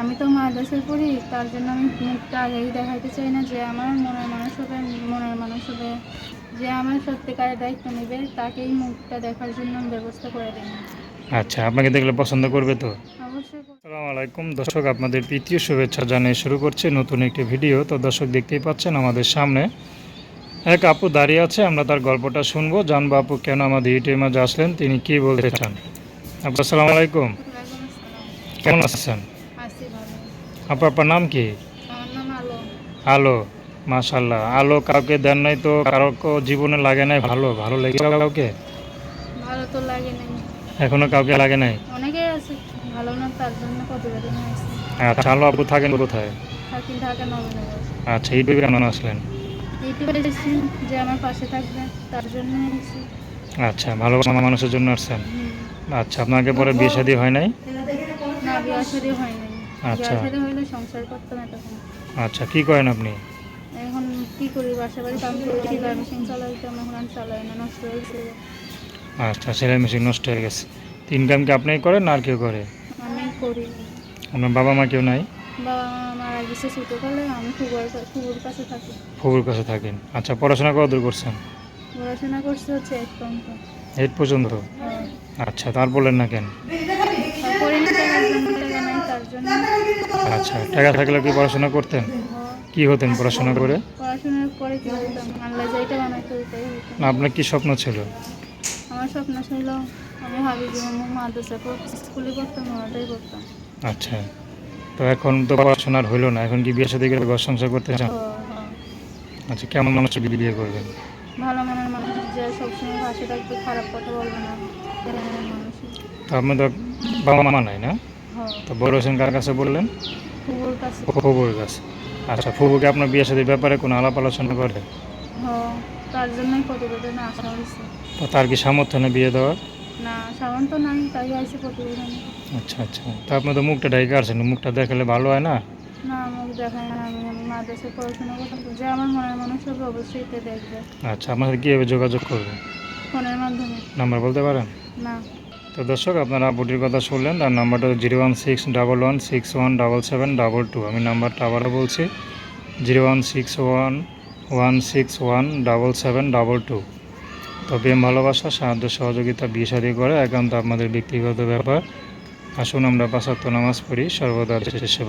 আমি তো মাদ্রাসায় পড়ি তার জন্য আমি মুখটা আগেই দেখাইতে চাই না যে আমার মনের মানুষ হবে মনের মানুষ হবে। যে আমার সত্যিকারের দায়িত্ব নেবে তাকেই মুখটা দেখার জন্য আমি ব্যবস্থা করে দিই আচ্ছা আপনাকে দেখলে পছন্দ করবে তো। আসসালামু আলাইকুম। দর্শক আপনাদের প্রীতীয় শুভেচ্ছা জানিয়ে শুরু করছে নতুন একটি ভিডিও। তো দর্শক দেখতেই পাচ্ছেন আমাদের সামনে এক আপু দাঁড়িয়ে আছে। আমরা তার গল্পটা শুনব। জানব আপু কেন আমাদের ইউটিউবের মাঝে আসলেন? তিনি কি বলতে চান? আপু আসসালামু আলাইকুম। কেমন আছেন? আপু আপনার নাম কি? আলো। আলো মাশাল্লাহ আলো কাউকে দেন নাই তো কারও জীবনে লাগে নাই ভালো ভালো লেগে কাউকে? ভালো তো লাগে নাই। এখনও কাউকে লাগে নাই? অনেকেই আছে ভালো না তার জন্য হয়েছে আচ্ছা আলো আপু থাকেন কোথায়? থাকি ঢাকা নবীনগর আচ্ছা ইউটিউবে কেমন আসলেন? এইটুকু যে আমার পাশে থাকবে তার জন্য আচ্ছা ভালো মানুষের জন্য আসছেন? আচ্ছা আপনাকে পরে বিয়ে শাদী হয় নাই? না বিয়ে শাদী হয় নাই আচ্ছা। শাদী সংসার করতাম এতক্ষণ। আচ্ছা কি করেন আপনি? এখন কি করি বাসা বাড়ি কাম সিলাই মেশিন চালাইতাম এখন আর চালাই না নষ্ট হয়ে গেছে। আচ্ছা সেলাই মেশিন নষ্ট হয়ে গেছে। তো ইনকাম কি আপনি করেন না আর কেউ করে? আমি করি। আপনার বাবা মা কেউ নাই? বাবা মা মারা গেছে ছোটো আমি খুবর খুবর কাছে থাকি। ফুবুর কাছে থাকেন। আচ্ছা পড়াশোনা কত দূর করছেন? পড়াশোনা করছে হচ্ছে এক পর্যন্ত। এইট পর্যন্ত? আচ্ছা তার বললেন না কেন? আচ্ছা টাকা থাকলে কি পড়াশোনা করতেন? কি হতেন পড়াশোনা করে? পড়াশোনার পরে কি হইতাম আল্লাহ যেটা বানাইতে না আপনার কি স্বপ্ন ছিল? আমার স্বপ্ন ছিল আমি ভাবি যে আমি মাদ্রাসা স্কুলে পড়তাম ওটাই করতাম আচ্ছা তো এখন তো পড়াশোনার হইল না এখন কি বিয়ে সাথে করে ঘর সংসার করতে চান? আচ্ছা কেমন মানুষকে বিয়ে করবেন? ভালো মনের মানুষ যে সবসময় পাশে থাকবে খারাপ কথা বলবে না তো আপনি তো বাবা মা নাই না? তো বড় হোসেন কার কাছে বললেন? ফুবুর কাছে। আচ্ছা ফুবুকে আপনার বিয়ে সাথে ব্যাপারে কোনো আলাপ আলোচনা করে? তার জন্যই প্রতিবেদনে আসা হয়েছে। তো তার কি সামর্থ্য নেই বিয়ে দেওয়ার? না সাধারণত নাই তাই আইসে প্রতিবেদন। আচ্ছা আচ্ছা। তো আপনি তো মুখটা ডাইকে আসছেন মুখটা দেখালে ভালো হয় না? না আমাকে দেখায় না আমি আমি মাদ্রাসায় পড়াশোনা করতাম যে আমার মনের মানুষ হবে অবশ্যই তো দেখবে। আচ্ছা আপনার সাথে কীভাবে যোগাযোগ করবে? ফোনের মাধ্যমে। নাম্বার বলতে পারেন? না। তো দর্শক, আপনারা বুটির কথা শুনলেন, তার নাম্বারটা zero one six double one six one double seven double two আমি নাম্বারটা আবারও বলছি zero one six one one six one double seven double two তো প্রেম, ভালোবাসা, সাহায্য, সহযোগিতা, বিয়ে করে একান্ত আপনাদের ব্যক্তিগত ব্যাপার। আসুন আমরা পাশাত্ত নামাজ পড়ি, সর্বদা শেষে